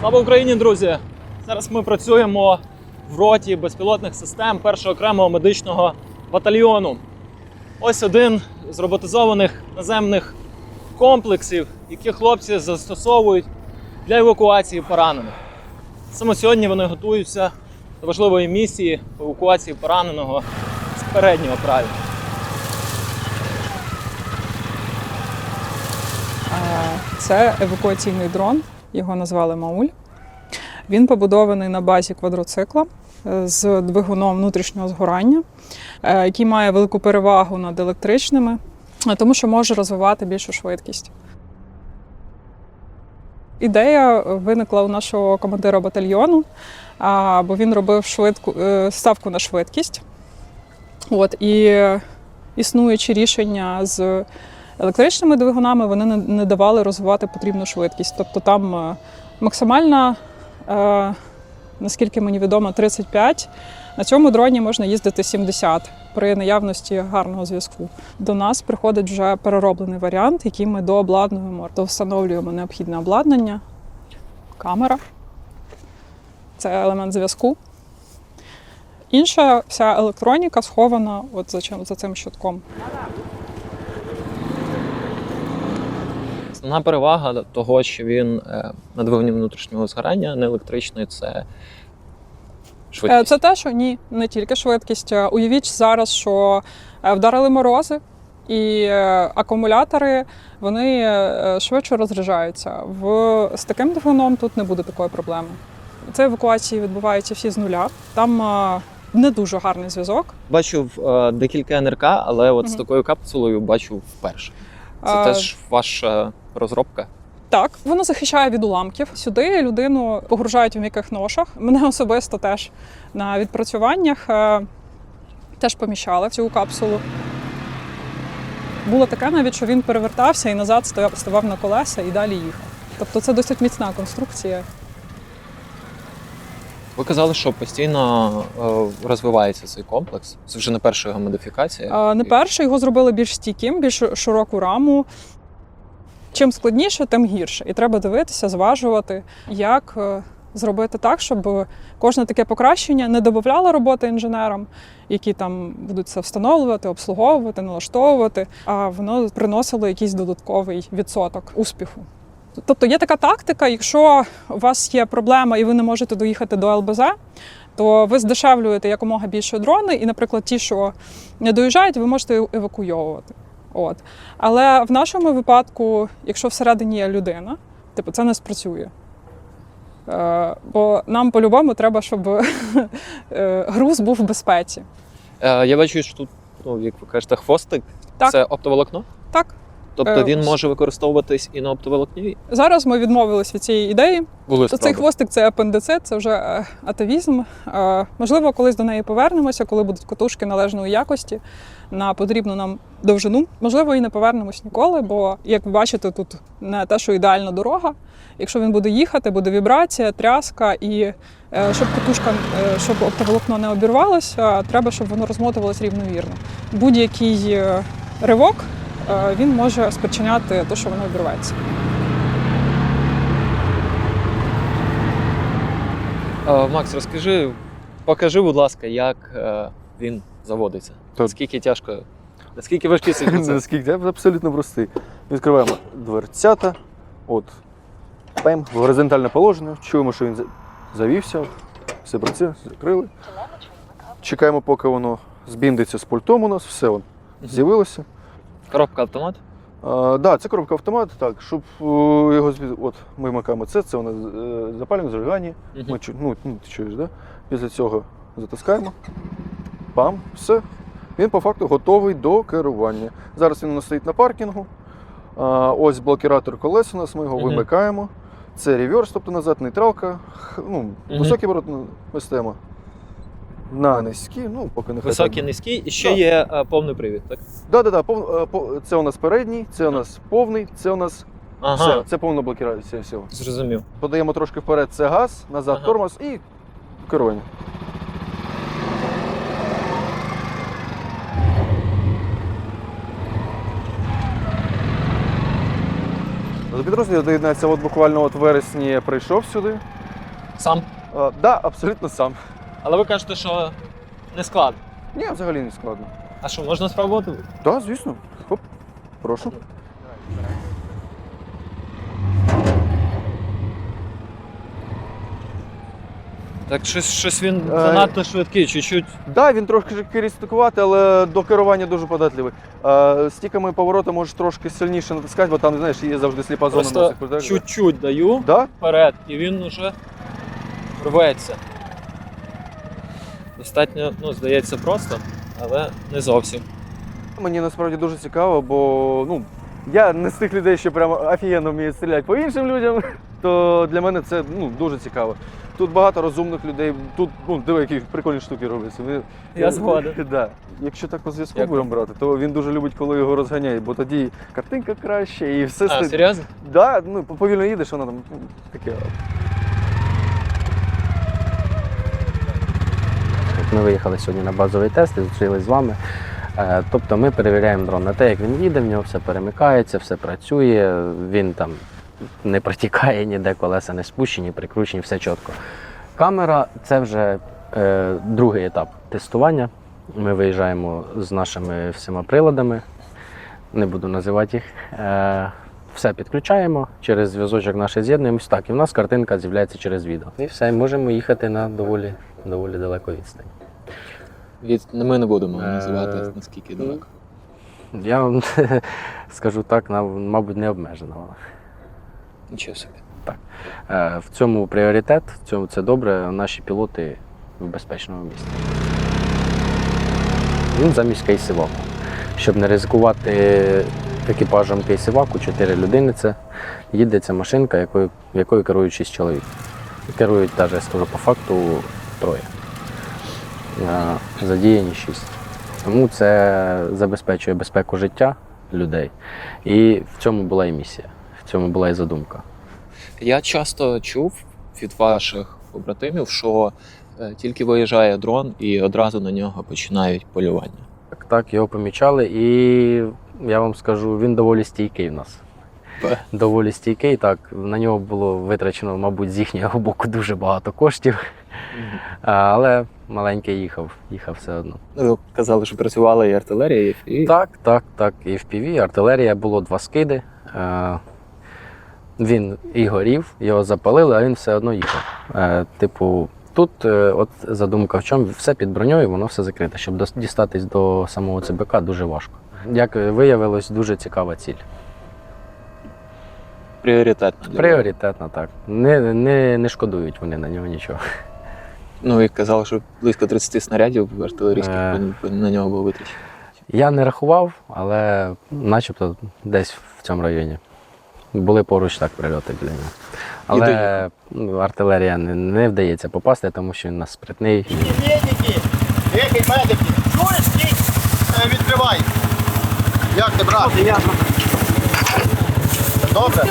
Слава Україні, друзі! Зараз ми працюємо в роті безпілотних систем першого окремого медичного батальйону. Ось один з роботизованих наземних комплексів, які хлопці застосовують для евакуації поранених. Саме сьогодні вони готуються до важливої місії евакуації пораненого з переднього краю. Це евакуаційний дрон, його назвали Мауль. Він побудований на базі квадроцикла е, з двигуном внутрішнього згорання, е, який має велику перевагу над електричними, е, тому що може розвивати більшу швидкість. Ідея виникла у нашого командира батальйону, бо він робив швидку, ставку на швидкість. От, і існуючі рішення з електричними двигунами вони не, давали розвивати потрібну швидкість. Тобто там е, максимальна, е, наскільки мені відомо, 35. На цьому дроні можна їздити 70 при наявності гарного зв'язку. До нас приходить вже перероблений варіант, який ми дообладнуємо, довстановлюємо необхідне обладнання, камера. Це елемент зв'язку. Інша вся електроніка схована от за, чим- за цим щитком. Основна перевага того, що він е, на двигуні внутрішнього згорання, не електричний, це Е, швидкість. Це те, що ні, не тільки швидкість. Е, Уявіть зараз, що е, вдарили морози, і е, акумулятори вони е, швидше розряджаються. В, з таким двигуном тут не буде такої проблеми. Це евакуації відбуваються всі з нуля. Там е, не дуже гарний зв'язок. Бачив е, декілька НРК, але от з такою капсулою бачу вперше. Це Е, теж ваша розробка. Так, воно захищає від уламків. Сюди людину погружають у м'яких ношах. Мене особисто теж на відпрацюваннях е, теж поміщали в цю капсулу. Було таке навіть, що він перевертався і назад стояв, ставав на колеса і далі їхав. Тобто це досить міцна конструкція. Ви казали, що постійно е, розвивається цей комплекс. Це вже не перша його модифікація. А, Не перше, його зробили більш стійким, більш широку раму. Чим складніше, тим гірше. І треба дивитися, зважувати, як е, зробити так, щоб кожне таке покращення не додавало роботи інженерам, які там будуть це встановлювати, обслуговувати, налаштовувати, а воно приносило якийсь додатковий відсоток успіху. Тобто є така тактика, якщо у вас є проблема і ви не можете доїхати до ЛБЗ, то ви здешевлюєте якомога більше дрони, і, наприклад, ті, що не доїжджають, ви можете евакуйовувати. От. Але в нашому випадку, якщо всередині є людина, типу це не спрацює. Е, бо нам по-любому треба, щоб е, груз був в безпеці. Е, я бачу, що тут, ну, як ви кажете, хвостик. Так. Це оптоволокно. Тобто Е, він може використовуватись і на оптоволокні. зараз ми відмовились від цієї ідеї. Були То цей хвостик це апендицит, це вже е, атавізм. Е, Можливо, колись до неї повернемося, коли будуть катушки належної якості на потрібну нам довжину. Можливо, і не повернемось ніколи, бо як ви бачите, тут не те, що ідеальна дорога. Якщо він буде їхати, буде вібрація, тряска, і щоб катушка, щоб оптоволокно не обірвалося, треба, щоб воно розмотувалось рівновірно. Будь-який ривок він може спричиняти те, що воно обірветься. Е, Макс, розкажи, покажи, будь ласка, як е, він заводиться. Так. Наскільки тяжко, наскільки важкий цей процес? Наскільки абсолютно простий. Відкриваємо дверцята, от, пем, в горизонтальне положення, чуємо, що він завівся, все працює, закрили. Чекаємо, поки воно збіндиться з пультом у нас, все з'явилося. Коробка автомат. Так, да, це коробка автомат, так, щоб е, його. От ми вмикаємо це, це нас е, запалюємо зажигання. Ми чу... ну, ну, ти чуєш, да? Після цього затискаємо. Пам, все. Він по факту готовий до керування. Зараз він у нас стоїть на паркінгу. Ось блокіратор колес у нас, ми його вимикаємо. Це реверс, тобто назад нейтралка. Ну. Високий оборот ну, ми стаємо. На низькі, ну поки не Високий, низький, і ще Да. є е, повний привід, так? Так, так, так. Це у нас передній, це у нас повний, це у нас Ага, все, це повна блокірація всього. зрозумів. Подаємо трошки вперед, це газ, назад Ага. тормоз і керування. До підрозділу доєднається, от буквально от вересні прийшов сюди. Сам. Так, да, абсолютно сам. Але ви кажете, що не складно. Ні, взагалі не складно. А що, можна спробувати? Так, да, звісно. Хоп, прошу. Так щось, щось він Е, занадто швидкий, чуть-чуть. Так, да, він трошки керістикувати, але до керування дуже податливий. Е, стіками поворота можеш трошки сильніше натискати, бо там, знаєш, є завжди сліпа зона. Просто на цих чуть-чуть даю Да? вперед, і він уже рветься. Достатньо, ну, здається, просто, але не зовсім. Мені насправді дуже цікаво, бо ну, я не з тих людей, що прямо офігенно вміють стріляти по іншим людям, то для мене це ну, дуже цікаво. Тут багато розумних людей, тут ну, диви, які прикольні штуки робляться. Ви- Я згоден. Да. Якщо так по зв'язку Дякую. будемо брати, то він дуже любить, коли його розганяють, бо тоді картинка краще і все А, ст- серйозно? Да, ну, повільно їдеш, вона там ну, таке. Ми виїхали сьогодні на базовий тест і зустрілися з вами. Е, Тобто ми перевіряємо дрон на те, як він їде, в нього все перемикається, все працює, він там не протікає ніде, колеса не спущені, прикручені, все чітко. Камера це вже е, другий етап тестування. Ми виїжджаємо з нашими всіма приладами, не буду називати їх. Е, все підключаємо, через зв'язочок наш з'єднуємось. Так, і в нас картинка з'являється через відео. І все, можемо їхати на доволі, доволі далеко відстань. Від... Ми не будемо Е, називати наскільки далеко. Я вам скажу так, мабуть, не обмежена вона. Нічого собі. Е, В цьому пріоритет, в цьому це добре. Наші пілоти в безпечному місці. Він замість кейсиваку. Щоб не ризикувати екіпажем кейсиваку, 4 людини це їде ця машинка, якою, якою керують 6 чоловік. Керують навіть, я скажу, по факту троє. Задіяні 6. Тому це забезпечує безпеку життя людей. І в цьому була і місія, в цьому була і задумка. Я часто чув від ваших побратимів, що е, тільки виїжджає дрон і одразу на нього починають полювання. Так, так, його помічали, і я вам скажу, він доволі стійкий в нас. Доволі стійкий. Так, на нього було витрачено, мабуть, з їхнього боку дуже багато коштів. Але маленький їхав, їхав все одно. Ну, Ви казали, що працювала і артилерія, і Так, так, так. І в піві, артилерія було два скиди. Він і горів, його запалили, а він все одно їхав. Е, Типу, тут е, от задумка в чому, все під броньою, воно все закрите. Щоб дістатись до самого ЦБК дуже важко. Як виявилось, дуже цікава ціль. пріоритетна. для вас. Пріоритетна, так. Не, не, не шкодують вони на нього нічого. Ну, і казали, що близько 30 снарядів артилерійських Е. на нього було витрачено. Я не рахував, але начебто десь в цьому районі. Були поруч так прильоти біля нього. Але ну, артилерія не, не вдається попасти, тому що він у нас спритний. Медики! Медики! Чуєш. Е, Відкривай! Як ти, брат? Добре?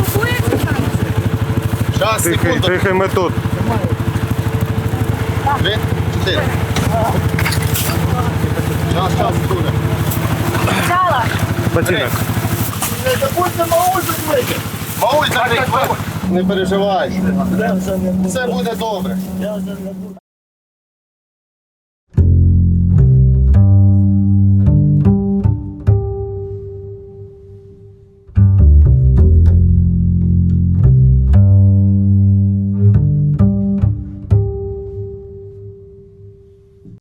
Час, секунду. Тихий ми тут. Три, чотири. Час, час, секунду. Ботинок. Не забудьте мауль закрити. Не переживай. Все буде добре.